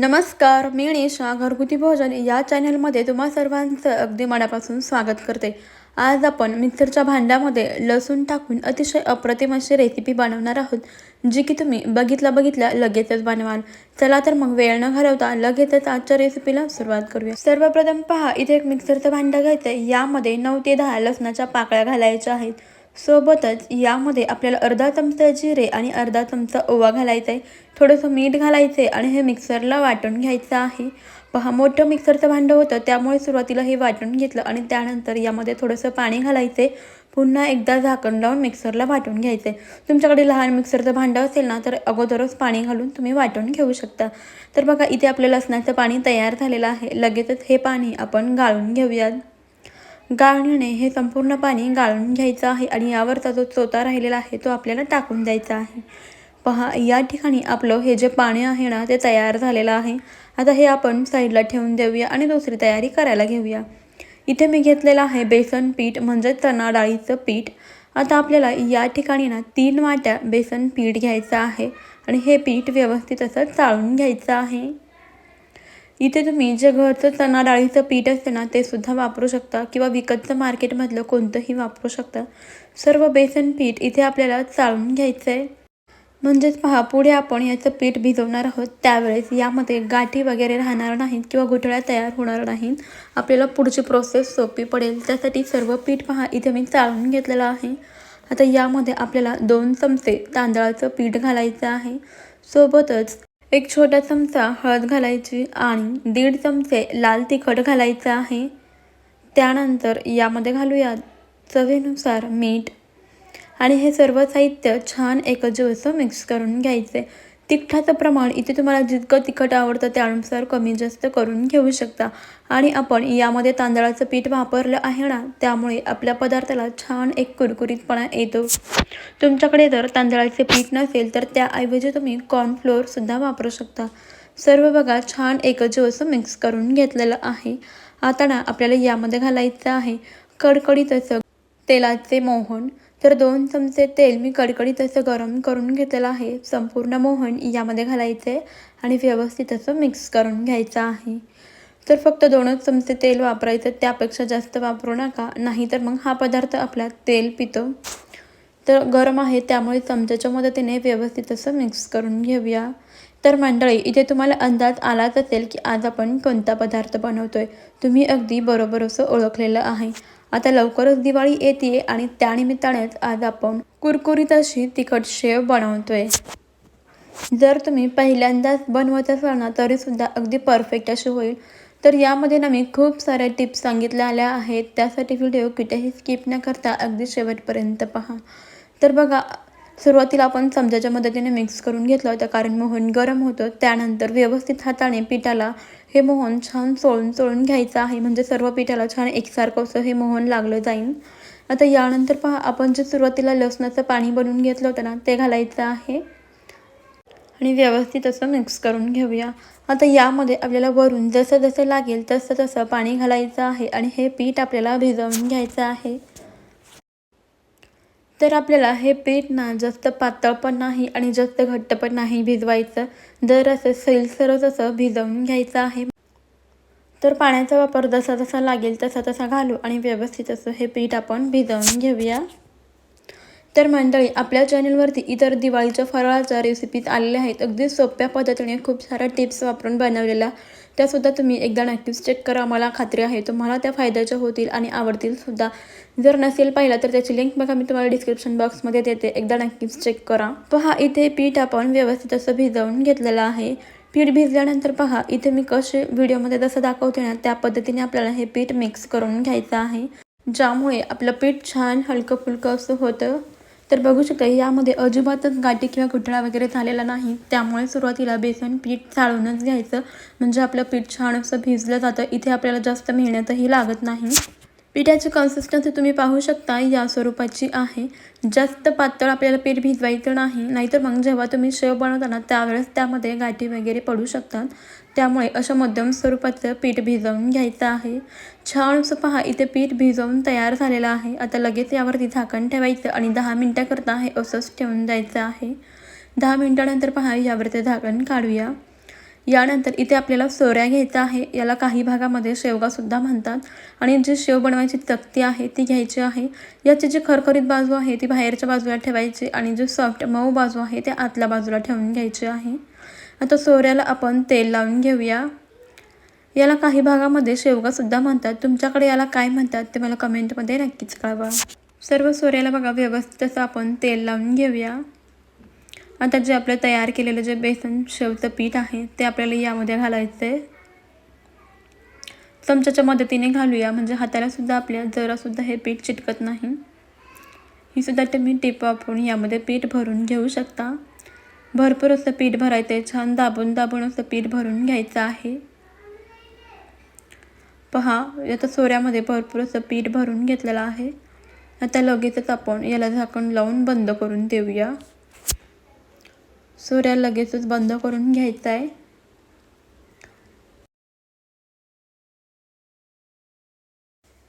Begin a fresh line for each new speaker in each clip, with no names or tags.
नमस्कार मी निशा घरगुती भोजन या चॅनलमध्ये तुम्हा सर्वांचं अगदी मनापासून स्वागत करते. आज आपण मिक्सरच्या भांड्यामध्ये लसूण टाकून अतिशय अप्रतिम अशी रेसिपी बनवणार आहोत जी की तुम्ही बघितल्या बघितल्या लगेचच बनवाल. चला तर मग वेळ न घालवता लगेचच आजच्या रेसिपीला सुरुवात करूया. सर्वप्रथम पहा इथे एक मिक्सरचं भांडं घ्यायचं आहे यामध्ये नऊ ते दहा लसणाच्या पाकळ्या घालायच्या आहेत. सोबतच यामध्ये आपल्याला अर्धा चमचा जिरे आणि अर्धा चमचा ओवा घालायचा आहे. थोडंसं मीठ घालायचं आहे आणि हे मिक्सरला वाटून घ्यायचं आहे. पहा मोठं मिक्सरचं भांडं होतं त्यामुळे सुरुवातीला हे वाटून घेतलं आणि त्यानंतर यामध्ये थोडंसं पाणी घालायचं आहे. पुन्हा एकदा झाकण लावून मिक्सरला वाटून घ्यायचं आहे. तुमच्याकडे लहान मिक्सरचं भांडं असेल ना तर अगोदरच पाणी घालून तुम्ही वाटून घेऊ शकता. तर बघा इथे आपलं लसणाचं पाणी तयार झालेलं आहे. लगेचच हे पाणी आपण गाळून घेऊयात. गाळणे हे संपूर्ण पाणी गाळून घ्यायचं आहे आणि यावरचा जो चोता राहिलेला आहे तो आपल्याला टाकून द्यायचा आहे. पहा या ठिकाणी आपलं हे जे पाणी आहे ना ते तयार झालेलं आहे. आता हे आपण साईडला ठेवून देऊया आणि दुसरी तयारी करायला घेऊया. इथे मी घेतलेलं आहे बेसन पीठ म्हणजे चणा डाळीचं पीठ. आता आपल्याला या ठिकाणी ना तीन वाट्या बेसन पीठ घ्यायचं आहे आणि हे पीठ व्यवस्थित असं चाळून घ्यायचं आहे. इथे तुम्ही जे घरचं चणा डाळीचं पीठ असते ना ते सुद्धा वापरू शकता. किंवा विकतचं मार्केटमधलं कोणतंही वापरू शकता. सर्व बेसन पीठ इथे आपल्याला चाळून घ्यायचं आहे म्हणजेच पहा पुढे आपण याचं पीठ भिजवणार आहोत. त्यावेळेस यामध्ये गाठी वगैरे राहणार नाहीत किंवा गुठळ्या तयार होणार नाहीत. आपल्याला पुढची प्रोसेस सोपी पडेल. त्यासाठी सर्व पीठ पहा इथे मी चाळून घेतलेलं आहे. आता यामध्ये आपल्याला दोन चमचे तांदळाचं पीठ घालायचं आहे. सोबतच एक छोटा चमचा हळद घालायची आणि दीड चमचे लाल तिखट घालायचं आहे. त्यानंतर यामध्ये घालूया चवीनुसार मीठ. आणि हे सर्व साहित्य छान एकजीव असं मिक्स करून घ्यायचे. तिखटाचं प्रमाण इथे तुम्हाला जितकं तिखट आवडतं त्यानुसार कमी जास्त करून घेऊ शकता. आणि आपण यामध्ये तांदळाचं पीठ वापरलं आहे ना त्यामुळे आपल्या पदार्थाला छान एक कुरकुरीतपणा येतो. तुमच्याकडे जर तांदळाचे पीठ नसेल तर त्याऐवजी तुम्ही कॉर्नफ्लोअरसुद्धा वापरू शकता. सर्व बघा छान एकजीव असं मिक्स करून घेतलेलं आहे. आता ना आपल्याला यामध्ये घालायचं आहे. कडकडीत असं तेलाचे मोहन तर दोन चमचे तेल मी कडकडीत असं गरम करून घेतलेलं आहे. संपूर्ण मोहन यामध्ये घालायचं आहे आणि व्यवस्थित असं मिक्स करून घ्यायचं आहे. तर फक्त दोनच चमचे तेल वापरायचं त्यापेक्षा जास्त वापरू नका नाहीतर मग हा पदार्थ आपला तेल पितो. तर गरम आहे त्यामुळे चमच्याच्या मदतीने व्यवस्थित असं मिक्स करून घेऊया. तर मंडळी इथे तुम्हाला अंदाज आलाच असेल की आज आपण कोणता पदार्थ बनवतोय. तुम्ही अगदी बरोबर असं ओळखलेलं आहे. आता लवकरच दिवाळी येते आणि त्यानिमित्तानेच आज आपण कुरकुरीत अशी तिखट शेव बनवतोय. जर तुम्ही पहिल्यांदाच बनवत असाल ना तरीसुद्धा अगदी परफेक्ट अशी होईल. तर यामध्ये ना मी खूप साऱ्या टिप्स सांगितल्या आल्या आहेत. त्यासाठी व्हिडिओ कुठेही स्किप न करता अगदी शेवटपर्यंत पहा. तर बघा सुरुवातीला आपण चमच्याच्या मदतीने मिक्स करून घेतलं होतं कारण मोहन गरम होतं. त्यानंतर व्यवस्थित हाताने पिठाला हे मोहन छान चोळून चोळून घ्यायचं आहे. म्हणजे सर्व पिठाला छान एकसारखं असं हे मोहन लागलं जाईल आता यानंतर पहा आपण जे सुरुवातीला लसणाचं पाणी बनवून घेतलं होतं ना ते घालायचं आहे. आणि व्यवस्थित असं मिक्स करून घेऊया. आता यामध्ये आपल्याला वरून जसं जसं लागेल तसं तसं पाणी घालायचं आहे. आणि हे पीठ आपल्याला भिजवून घ्यायचं आहे. तर आपल्याला हे पीठ ना जास्त पातळ पण नाही आणि जास्त घट्ट पण नाही भिजवायचं. जर असं सैलसरच असं भिजवून घ्यायचं आहे. तर पाण्याचा वापर जसा जसा लागेल तसा तसा घालू आणि व्यवस्थित असं हे पीठ आपण भिजवून घेऊया. तर मंडळी आपल्या चॅनलवरती इतर दिवाळीच्या फराळाच्या रेसिपीज आलेल्या आहेत. अगदी सोप्या पद्धतीने खूप साऱ्या टिप्स वापरून बनवलेल्या. त्यासुद्धा तुम्ही एकदा नक्कीच चेक करा. मला खात्री आहे. तुम्हाला त्या फायद्याच्या होतील आणि आवडतील सुद्धा. जर नसेल पाहिला तर त्याची लिंक बघा. मी तुम्हाला डिस्क्रिप्शन बॉक्समध्ये देते. एकदा नक्कीच चेक करा. पहा इथे पीठ आपण व्यवस्थित असं भिजवून घेतलेलं आहे. पीठ भिजल्यानंतर पहा इथे मी कसे व्हिडिओमध्ये जसं दाखवते ना त्या पद्धतीने आपल्याला हे पीठ मिक्स करून घ्यायचं आहे. ज्यामुळे आपलं पीठ छान हलकं फुलकं असं होतं. तर बघू शकता यामध्ये अजिबातच गाठी किंवा कुठळा वगैरे झालेला नाही. त्यामुळे सुरुवातीला बेसन पीठ चाळूनच घ्यायचं. म्हणजे आपलं पीठ छान असं भिजलं जातं. इथे आपल्याला जास्त मेहनतही लागत नाही. पिठाची कन्सिस्टन्सी तुम्ही पाहू शकता या स्वरूपाची आहे. जास्त पातळ आपल्याला पीठ भिजवायचं नाही नाहीतर मग जेव्हा तुम्ही शेव बनवताना त्यावेळेस त्यामध्ये गाठी वगैरे पडू शकतात. त्यामुळे अशा मध्यम स्वरूपाचं पीठ भिजवून घ्यायचं आहे. छान असं पहा इथे पीठ भिजवून तयार झालेलं आहे. आता लगेच यावरती झाकण ठेवायचं आणि दहा मिनटाकरता हे असंच ठेवून द्यायचं आहे. दहा मिनटानंतर पहा यावरती झाकण काढूया. यानंतर इथे आपल्याला सोऱ्या घ्यायचा आहे. याला काही भागामध्ये शेवगासुद्धा म्हणतात. आणि जी शेव बनवायची तक्ती आहे ती घ्यायची आहे. याची जी खरखरीत बाजू आहे ती बाहेरच्या बाजूला ठेवायची आणि जी सॉफ्ट मऊ बाजू आहे ते आतल्या बाजूला ठेवून घ्यायची आहे. आता सोऱ्याला आपण तेल लावून घेऊया. याला काही भागामध्ये शेवगासुद्धा म्हणतात. तुमच्याकडे याला काय म्हणतात ते मला कमेंटमध्ये नक्कीच कळवा. सर्व सोऱ्याला बघा व्यवस्थित असं आपण तेल लावून घेऊया. आता जे आपलं तयार केलेलं जे बेसन शेवचं पीठ आहे ते आपल्याला यामध्ये घालायचं आहे चमच्याच्या मदतीने घालूया म्हणजे हातालासुद्धा आपल्या जरासुद्धा हे पीठ चिटकत नाही. ही सुद्धा तुम्ही टिप वापरून यामध्ये पीठ भरून घेऊ शकता. भरपूर असं पीठ भरायचं आहे छान दाबून दाबून असं पीठ भरून घ्यायचं आहे. पहा याचा सोऱ्यामध्ये भरपूर असं पीठ भरून घेतलेलं आहे. आता लगेचच आपण याला झाकण लावून बंद करून देऊया. सोऱ्या लगेचच बंद करून घ्यायचा आहे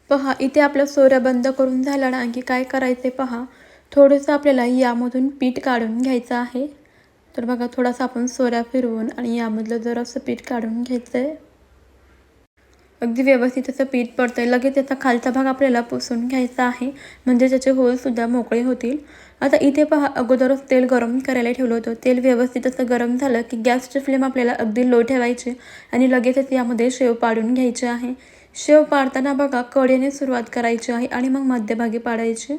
पहा इथे आपलं सोऱ्या बंद करून झाला ना की काय करायचं पहा. थोडंसं आपल्याला यामधून पीठ काढून घ्यायचं आहे. तर बघा थोडासा आपण सोऱ्या फिरवून आणि यामधलं जरासं पीठ काढून घ्यायचं आहे अगदी व्यवस्थित असं पीठ पडतं आहे लगेच त्याचा खालचा भाग आपल्याला पुसून घ्यायचा आहे. म्हणजे त्याचे होलसुद्धा मोकळे होतील. आता इथे पहा अगोदरच तेल गरम करायला ठेवलं होतं. तेल व्यवस्थित असं गरम झालं की गॅसची फ्लेम आपल्याला अगदी लो ठेवायची आणि लगेचच यामध्ये शेव पाडून घ्यायचे आहे. शेव पाडताना बघा कडेने सुरुवात करायची आहे आणि मग मध्यभागी पाडायची.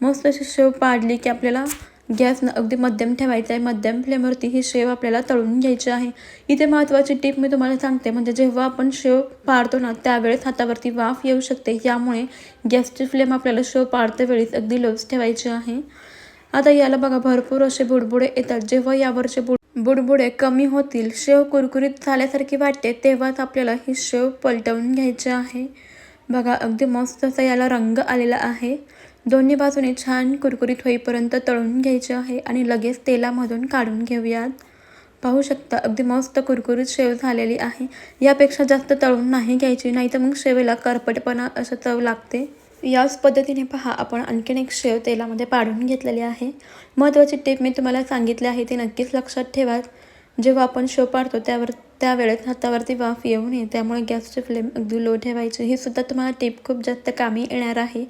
मस्त अशी शेव पाडली की आपल्याला गॅसनं अगदी मध्यम ठेवायचं आहे. मध्यम फ्लेमवरती ही शेव आपल्याला तळून घ्यायची आहे. इथे महत्त्वाची टिप मी तुम्हाला सांगते. म्हणजे जेव्हा आपण शेव पाडतो ना त्यावेळेस हातावरती वाफ येऊ शकते. यामुळे गॅसची फ्लेम आपल्याला शेव पाडते वेळेस अगदी लोच ठेवायची आहे. आता याला बघा भरपूर असे बुडबुडे येतात. जेव्हा यावरचे बुड बुडबुडे कमी होतील शेव कुरकुरीत झाल्यासारखी वाटते तेव्हाच आपल्याला ही शेव पलटवून घ्यायची आहे. बघा अगदी मस्त असा याला रंग आलेला आहे. दोन्ही बाजूने छान कुरकुरीत होईपर्यंत तळून घ्यायचे आहे आणि लगेच तेलामधून काढून घेऊयात. पाहू शकता अगदी मस्त कुरकुरीत शेव झालेली आहे. यापेक्षा जास्त तळून नाही घ्यायची नाही तर मग शेवेला करपटपणा असं चव लागते. याच पद्धतीने पहा आपण आणखीन एक शेव तेलामध्ये पाडून घेतलेली आहे. महत्त्वाची टिप मी तुम्हाला सांगितली आहे ती नक्कीच लक्षात ठेवा जेव्हा आपण शेव पाडतो त्यावर त्यावेळेस हातावरती वाफ येऊ नये त्यामुळे गॅसची फ्लेम अगदी लो ठेवायची. ही सुद्धा तुम्हाला टिप खूप जास्त कामी येणार आहे.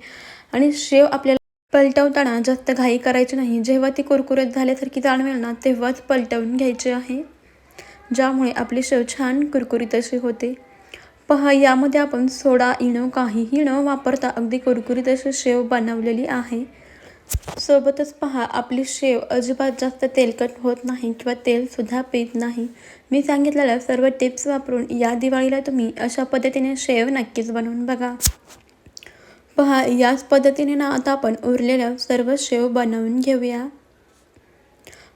आणि शेव आपल्याला पलटवताना जास्त घाई करायची नाही. जेव्हा ती कुरकुरीत झाल्यासारखी जाणवेल ना तेव्हाच पलटवून घ्यायची आहे. ज्यामुळे आपली शेव छान कुरकुरीत अशी होते. पहा यामध्ये आपण सोडा इणं काहीही न वापरता अगदी कुरकुरीत अशी शेव बनवलेली आहे. सोबतच पहा आपली शेव अजिबात जास्त तेलकट होत नाही किंवा तेलसुद्धा पित नाही. मी सांगितलेल्या सर्व टिप्स वापरून या दिवाळीला तुम्ही अशा पद्धतीने शेव नक्कीच बनवून बघा. पहा याच पद्धतीने ना आता आपण उरलेल्या सर्व शेव बनवून घेऊया.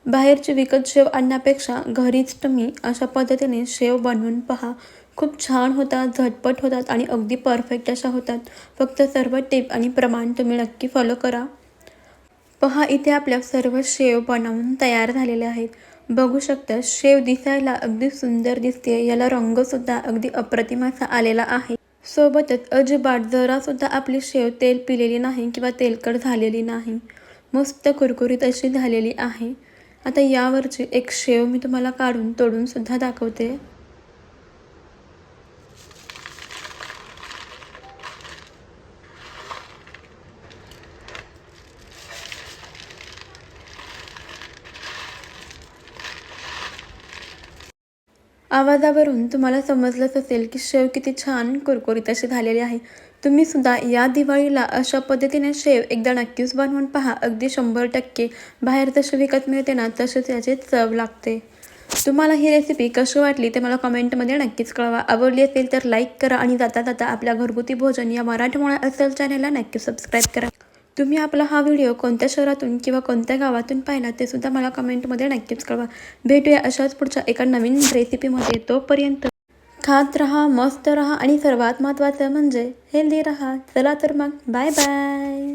बाहेरची विकत शेव आणण्यापेक्षा घरीच तुम्ही अशा पद्धतीने शेव बनवून पहा. खूप छान होतात झटपट होतात आणि अगदी परफेक्ट अशा होतात. फक्त सर्व टिप आणि प्रमाण तुम्ही नक्की फॉलो करा. पहा इथे आपल्या सर्व शेव बनवून तयार झालेले आहेत. बघू शकता शेव दिसायला अगदी सुंदर दिसते याला रंगसुद्धा अगदी अप्रतिम असा आलेला आहे. सोबतच अजिबात जरासुद्धा आपली शेव तेल पिलेली नाही किंवा तेलकट झालेली नाही. मस्त कुरकुरीत अशी झालेली आहे. आता यावरची एक शेव मी तुम्हाला काढून तोडूनसुद्धा दाखवते. आवाजावरून तुम्हाला समजलंच असेल की शेव किती छान कुरकुरीत अशी झालेली आहे. तुम्ही सुद्धा या दिवाळीला अशा पद्धतीने शेव एकदा नक्कीच बनवून पहा. अगदी शंभर टक्के. बाहेर जसे विकत मिळते ना तसेच याचे चव लागते. तुम्हाला ही रेसिपी कशी वाटली ते मला कमेंटमध्ये नक्कीच कळवा. आवडली असेल तर लाईक करा आणि जाता जाता आपल्या घरगुती भोजन या मराठमोळा असेल चॅनेलला नक्की सबस्क्राईब करा. तुम्ही आपला हा व्हिडिओ कोणत्या शहरातून किंवा कोणत्या गावातून पाहिला ते सुद्धा मला कमेंटमध्ये नक्कीच कळवा. भेटूया अशाच पुढच्या एका नवीन रेसिपीमध्ये. तोपर्यंत खात रहा मस्त रहा आणि सर्वात महत्त्वाचं म्हणजे हेल्दी रहा. चला तर मग. Bye bye